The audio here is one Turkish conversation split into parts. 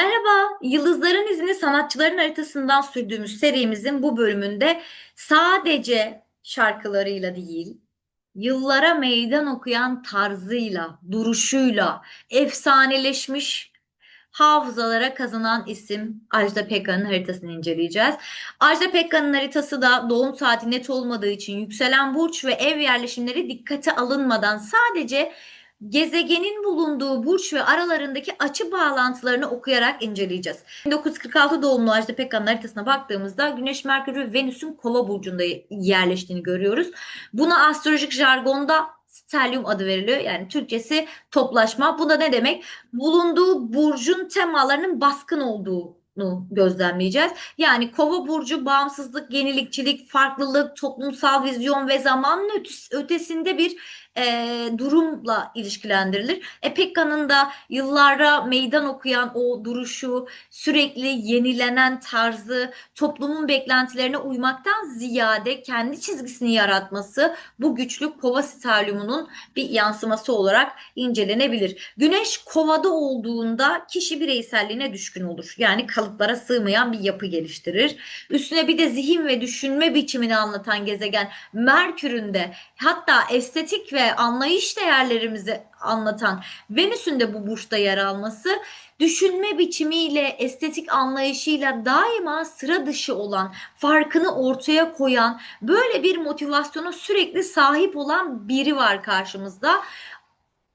Merhaba, Yıldızların İzini sanatçıların haritasından sürdüğümüz serimizin bu bölümünde sadece şarkılarıyla değil, yıllara meydan okuyan tarzıyla, duruşuyla, efsaneleşmiş hafızalara kazanan isim Ajda Pekkan'ın haritasını inceleyeceğiz. Ajda Pekkan'ın haritası da doğum saati net olmadığı için yükselen burç ve ev yerleşimleri dikkate alınmadan sadece gezegenin bulunduğu burç ve aralarındaki açı bağlantılarını okuyarak inceleyeceğiz. 1946 doğumlu Ajda Pekkan'ın haritasına baktığımızda Güneş, Merkür ve Venüs'ün Kova burcunda yerleştiğini görüyoruz. Buna astrolojik jargonda stelyum adı veriliyor. Yani Türkçesi toplaşma. Bu da ne demek? Bulunduğu burcun temalarının baskın olduğu gözlemleyeceğiz. Yani Kova burcu bağımsızlık, yenilikçilik, farklılık, toplumsal vizyon ve zamanın ötesinde bir e, durumla ilişkilendirilir. E, Pekka'nın da yıllara meydan okuyan o duruşu, sürekli yenilenen tarzı, toplumun beklentilerine uymaktan ziyade kendi çizgisini yaratması bu güçlü kova stalyumunun bir yansıması olarak incelenebilir. Güneş kovada olduğunda kişi bireyselliğine düşkün olur. Yani kalıplara sığmayan bir yapı geliştirir. Üstüne bir de zihin ve düşünme biçimini anlatan gezegen Merkür'ün de hatta estetik ve ve anlayış değerlerimizi anlatan Venüs'ün de bu burçta yer alması düşünme biçimiyle, estetik anlayışıyla daima sıra dışı olan, farkını ortaya koyan, böyle bir motivasyona sürekli sahip olan biri var karşımızda.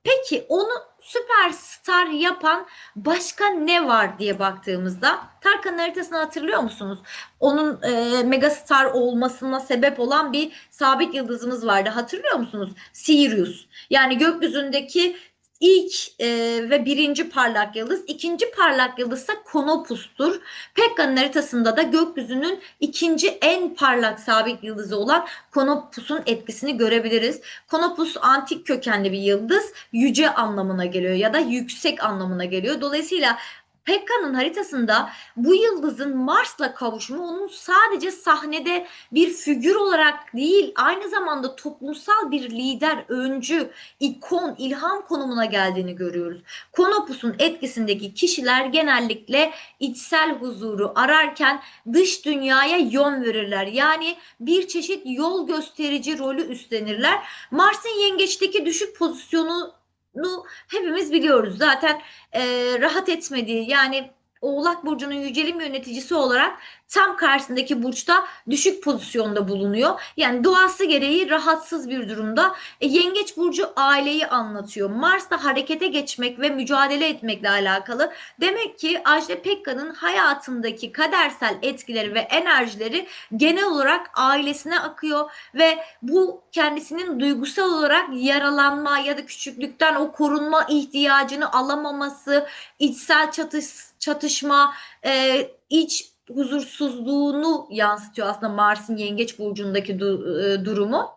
Peki onu süperstar yapan başka ne var diye baktığımızda Tarkan'ın haritasını hatırlıyor musunuz? Onun e, megastar olmasına sebep olan bir sabit yıldızımız vardı. Hatırlıyor musunuz? Sirius. Yani gökyüzündeki ilk e, ve birinci parlak yıldız. ikinci parlak yıldız ise Konopus'tur. Pekka'nın haritasında da gökyüzünün ikinci en parlak sabit yıldızı olan Konopus'un etkisini görebiliriz. Konopus antik kökenli bir yıldız. Yüce anlamına geliyor ya da yüksek anlamına geliyor. Dolayısıyla Pekka'nın haritasında bu yıldızın Mars'la kavuşumu onun sadece sahnede bir figür olarak değil aynı zamanda toplumsal bir lider, öncü, ikon, ilham konumuna geldiğini görüyoruz. Konopus'un etkisindeki kişiler genellikle içsel huzuru ararken dış dünyaya yön verirler. Yani bir çeşit yol gösterici rolü üstlenirler. Mars'ın yengeçteki düşük pozisyonu nu hepimiz biliyoruz. Zaten e, rahat etmediği yani Oğlak Burcu'nun yücelim yöneticisi olarak tam karşısındaki burçta düşük pozisyonda bulunuyor. Yani doğası gereği rahatsız bir durumda. E, Yengeç Burcu aileyi anlatıyor. Mars da harekete geçmek ve mücadele etmekle alakalı. Demek ki Ajda Pekka'nın hayatındaki kadersel etkileri ve enerjileri genel olarak ailesine akıyor ve bu kendisinin duygusal olarak yaralanma ya da küçüklükten o korunma ihtiyacını alamaması, içsel çatış, çatışma, e, iç huzursuzluğunu yansıtıyor aslında Mars'ın Yengeç burcundaki du e, durumu.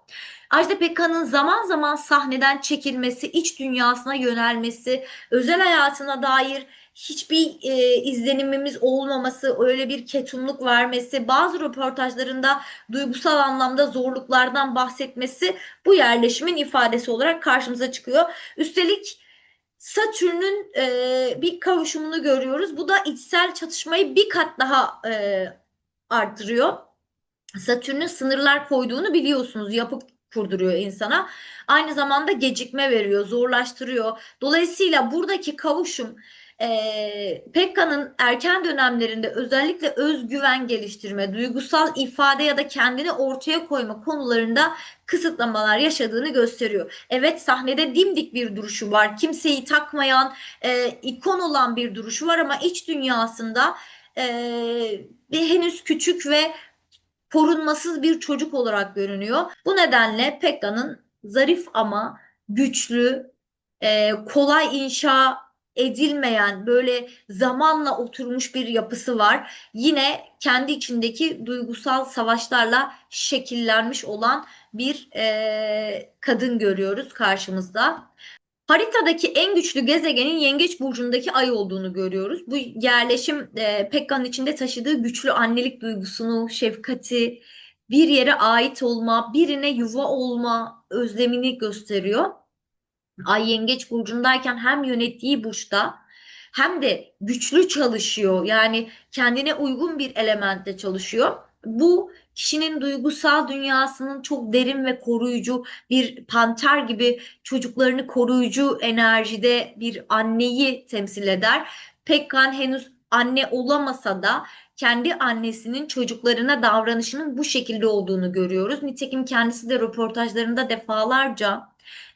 Ajda Pekkan'ın zaman zaman sahneden çekilmesi, iç dünyasına yönelmesi, özel hayatına dair hiçbir e, izlenimimiz olmaması, öyle bir ketumluk vermesi, bazı röportajlarında duygusal anlamda zorluklardan bahsetmesi bu yerleşimin ifadesi olarak karşımıza çıkıyor. Üstelik Satürn'ün e, bir kavuşumunu görüyoruz. Bu da içsel çatışmayı bir kat daha e, arttırıyor. Satürn'ün sınırlar koyduğunu biliyorsunuz. Yapı kurduruyor insana. Aynı zamanda gecikme veriyor, zorlaştırıyor. Dolayısıyla buradaki kavuşum e, Pekka'nın erken dönemlerinde özellikle özgüven geliştirme, duygusal ifade ya da kendini ortaya koyma konularında kısıtlamalar yaşadığını gösteriyor. Evet sahnede dimdik bir duruşu var. Kimseyi takmayan, e, ikon olan bir duruşu var ama iç dünyasında e, henüz küçük ve korunmasız bir çocuk olarak görünüyor. Bu nedenle Pekka'nın zarif ama güçlü, e, kolay inşa edilmeyen böyle zamanla oturmuş bir yapısı var. Yine kendi içindeki duygusal savaşlarla şekillenmiş olan bir e, kadın görüyoruz karşımızda. Haritadaki en güçlü gezegenin Yengeç burcundaki ay olduğunu görüyoruz. Bu yerleşim e, Pekkan'ın içinde taşıdığı güçlü annelik duygusunu, şefkati, bir yere ait olma, birine yuva olma özlemini gösteriyor. Ay Yengeç burcundayken hem yönettiği burçta hem de güçlü çalışıyor. Yani kendine uygun bir elementle çalışıyor. Bu kişinin duygusal dünyasının çok derin ve koruyucu bir panter gibi çocuklarını koruyucu enerjide bir anneyi temsil eder. Pekkan henüz anne olamasa da kendi annesinin çocuklarına davranışının bu şekilde olduğunu görüyoruz. Nitekim kendisi de röportajlarında defalarca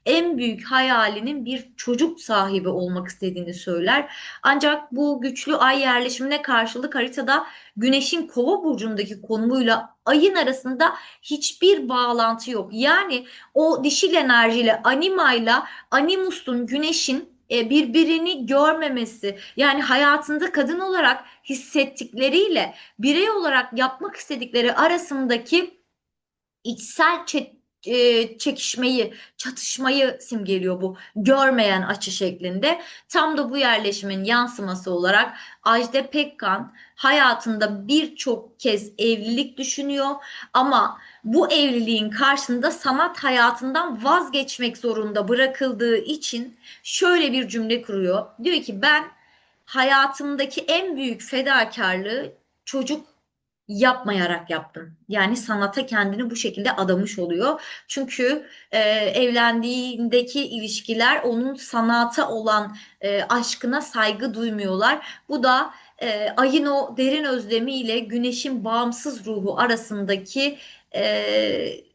en büyük hayalinin bir çocuk sahibi olmak istediğini söyler. Ancak bu güçlü ay yerleşimine karşılık haritada Güneş'in Kova burcundaki konumuyla ayın arasında hiçbir bağlantı yok. Yani o dişil enerjiyle animayla animusun Güneş'in e, birbirini görmemesi yani hayatında kadın olarak hissettikleriyle birey olarak yapmak istedikleri arasındaki içsel e, çekişmeyi, çatışmayı simgeliyor bu görmeyen açı şeklinde. Tam da bu yerleşimin yansıması olarak Ajde Pekkan hayatında birçok kez evlilik düşünüyor ama bu evliliğin karşısında sanat hayatından vazgeçmek zorunda bırakıldığı için şöyle bir cümle kuruyor. Diyor ki ben hayatımdaki en büyük fedakarlığı çocuk yapmayarak yaptım. Yani sanata kendini bu şekilde adamış oluyor. Çünkü e, evlendiğindeki ilişkiler onun sanata olan e, aşkına saygı duymuyorlar. Bu da e, ayın o derin özlemiyle güneşin bağımsız ruhu arasındaki e,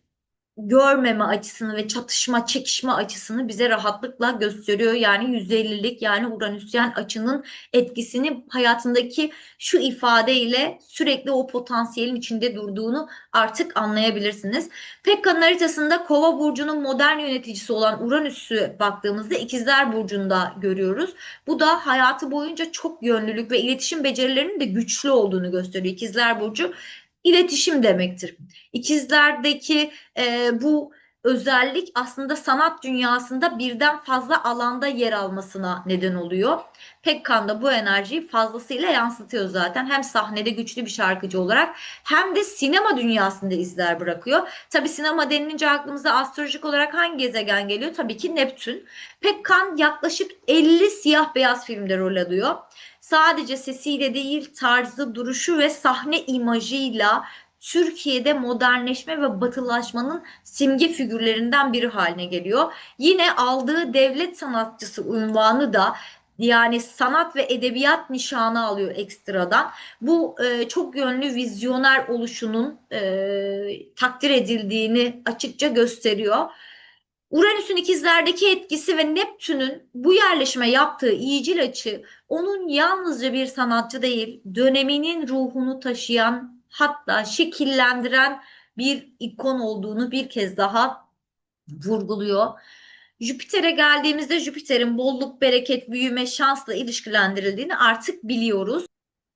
görmeme açısını ve çatışma, çekişme açısını bize rahatlıkla gösteriyor. Yani 150'lik yani Uranüsyen açının etkisini hayatındaki şu ifadeyle sürekli o potansiyelin içinde durduğunu artık anlayabilirsiniz. Pekkan'ın haritasında Kova burcunun modern yöneticisi olan Uranüs'ü baktığımızda İkizler burcunda görüyoruz. Bu da hayatı boyunca çok yönlülük ve iletişim becerilerinin de güçlü olduğunu gösteriyor. İkizler burcu iletişim demektir. İkizlerdeki e, bu özellik aslında sanat dünyasında birden fazla alanda yer almasına neden oluyor. Pekkan da bu enerjiyi fazlasıyla yansıtıyor zaten. Hem sahnede güçlü bir şarkıcı olarak hem de sinema dünyasında izler bırakıyor. Tabi sinema denilince aklımıza astrolojik olarak hangi gezegen geliyor? Tabii ki Neptün. Pekkan yaklaşık 50 siyah beyaz filmde rol alıyor sadece sesiyle değil tarzı, duruşu ve sahne imajıyla Türkiye'de modernleşme ve batılaşmanın simge figürlerinden biri haline geliyor. Yine aldığı devlet sanatçısı unvanı da yani sanat ve edebiyat nişanı alıyor ekstradan. Bu e, çok yönlü vizyoner oluşunun e, takdir edildiğini açıkça gösteriyor. Uranüs'ün ikizlerdeki etkisi ve Neptün'ün bu yerleşime yaptığı iyicil açı onun yalnızca bir sanatçı değil, döneminin ruhunu taşıyan hatta şekillendiren bir ikon olduğunu bir kez daha vurguluyor. Jüpiter'e geldiğimizde Jüpiter'in bolluk, bereket, büyüme, şansla ilişkilendirildiğini artık biliyoruz.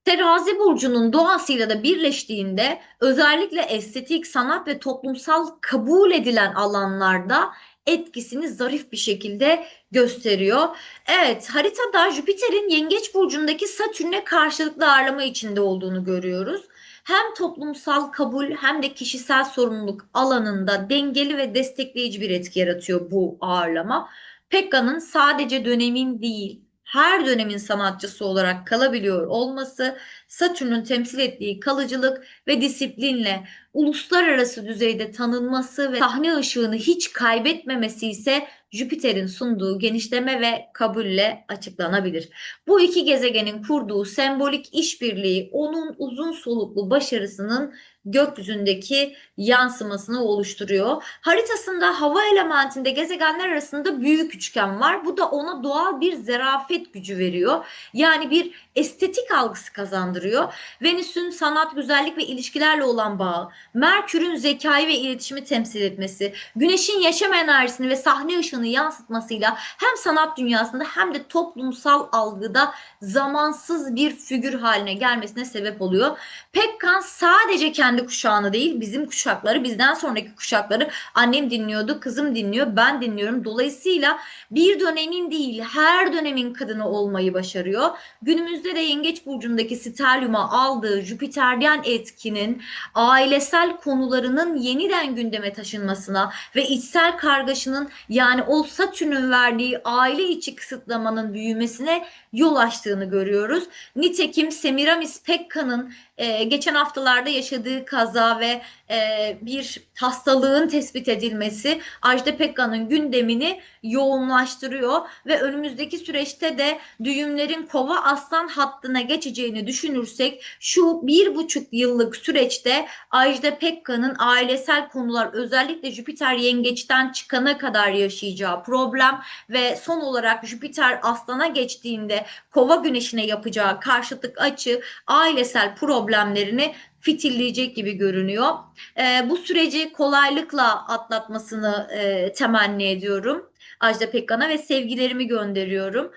Terazi burcunun doğasıyla da birleştiğinde özellikle estetik, sanat ve toplumsal kabul edilen alanlarda etkisini zarif bir şekilde gösteriyor. Evet haritada Jüpiter'in Yengeç Burcu'ndaki Satürn'e karşılıklı ağırlama içinde olduğunu görüyoruz. Hem toplumsal kabul hem de kişisel sorumluluk alanında dengeli ve destekleyici bir etki yaratıyor bu ağırlama. Pekka'nın sadece dönemin değil her dönemin sanatçısı olarak kalabiliyor olması, Satürn'ün temsil ettiği kalıcılık ve disiplinle uluslararası düzeyde tanınması ve sahne ışığını hiç kaybetmemesi ise Jüpiter'in sunduğu genişleme ve kabulle açıklanabilir. Bu iki gezegenin kurduğu sembolik işbirliği onun uzun soluklu başarısının gökyüzündeki yansımasını oluşturuyor. Haritasında hava elementinde gezegenler arasında büyük üçgen var. Bu da ona doğal bir zerafet gücü veriyor. Yani bir estetik algısı kazandırıyor. Venüs'ün sanat, güzellik ve ilişkilerle olan bağı, Merkür'ün zekayı ve iletişimi temsil etmesi, Güneş'in yaşam enerjisini ve sahne ışığını yansıtmasıyla hem sanat dünyasında hem de toplumsal algıda zamansız bir figür haline gelmesine sebep oluyor. Pekkan sadece kendi kuşağını değil, bizim kuşakları, bizden sonraki kuşakları annem dinliyordu, kızım dinliyor, ben dinliyorum. Dolayısıyla bir dönemin değil, her dönemin kadını olmayı başarıyor. Günümüzde de Yengeç burcundaki stelyuma aldığı Jüpiteryen etkinin ailesel konularının yeniden gündeme taşınmasına ve içsel kargaşının yani o Satürn'ün verdiği aile içi kısıtlamanın büyümesine yol açtığını görüyoruz. Nitekim Semiramis Pekka'nın e, geçen haftalarda yaşadığı kaza ve e, bir hastalığın tespit edilmesi Ajda Pekka'nın gündemini yoğunlaştırıyor ve önümüzdeki süreçte de düğümlerin kova aslan hattına geçeceğini düşünürsek şu bir buçuk yıllık süreçte Ajda Pekka'nın ailesel konular özellikle Jüpiter yengeçten çıkana kadar yaşayacağı problem ve son olarak Jüpiter aslana geçtiğinde kova güneşine yapacağı karşıtlık açı ailesel problemlerini fitilleyecek gibi görünüyor. E, bu süreci kolaylıkla atlatmasını e, temenni ediyorum Ajda Pekkan'a ve sevgilerimi gönderiyorum.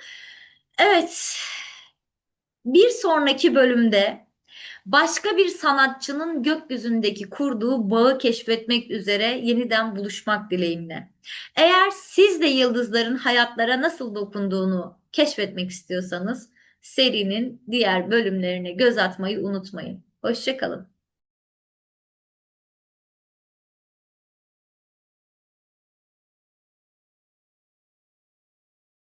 Evet, bir sonraki bölümde başka bir sanatçının gökyüzündeki kurduğu bağı keşfetmek üzere yeniden buluşmak dileğimle. Eğer siz de yıldızların hayatlara nasıl dokunduğunu keşfetmek istiyorsanız serinin diğer bölümlerine göz atmayı unutmayın. Hoşçakalın.